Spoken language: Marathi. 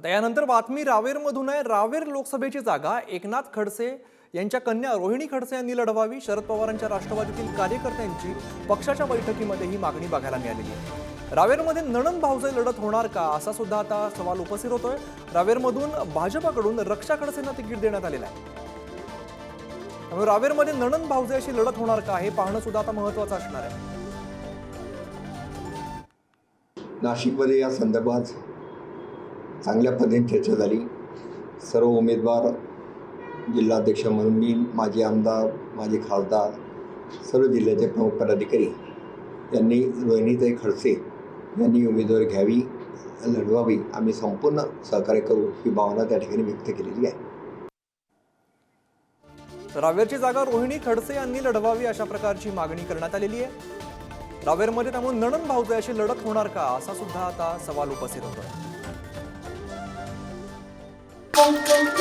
आता यानंतर बातमी रावेरमधून आहे. रावेर लोकसभेची जागा एकनाथ खडसे यांच्या कन्या रोहिणी खडसे यांनी लढवावी. शरद पवारांच्या राष्ट्रवादीतील कार्यकर्त्यांची पक्षाच्या बैठकीमध्ये ही मागणी बघायला मिळालेली आहे. रावेरमध्ये नणन भाऊजे लढत होणार का असा सुद्धा आता सवाल उपस्थित होतोय. रावेरमधून भाजपाकडून रक्षा खडसेंना तिकीट देण्यात आलेलं आहे. त्यामुळे रावेरमध्ये नणन भाऊजे अशी लढत होणार का हे पाहणं सुद्धा आता महत्वाचं असणार आहे. नाशिकमध्ये या संदर्भात चांगल्या पद्धतीने चर्चा झाली. सर्व उमेदवार जिल्हाध्यक्ष म्हणून मी माजी आमदार माझे खासदार सर्व जिल्ह्याचे प्रमुख पदाधिकारी यांनी रोहिणीताई खडसे यांनी उमेदवारी घ्यावी लढवावी आम्ही संपूर्ण सहकार्य करू ही भावना त्या ठिकाणी व्यक्त केलेली आहे. रावेरची जागा रोहिणी खडसे यांनी लढवावी अशा प्रकारची मागणी करण्यात आलेली आहे. रावेरमध्ये त्यामुळे नणन भाऊजे अशी लढत होणार का? असा सुद्धा आता सवाल उपस्थित होतो boom, boom, boom.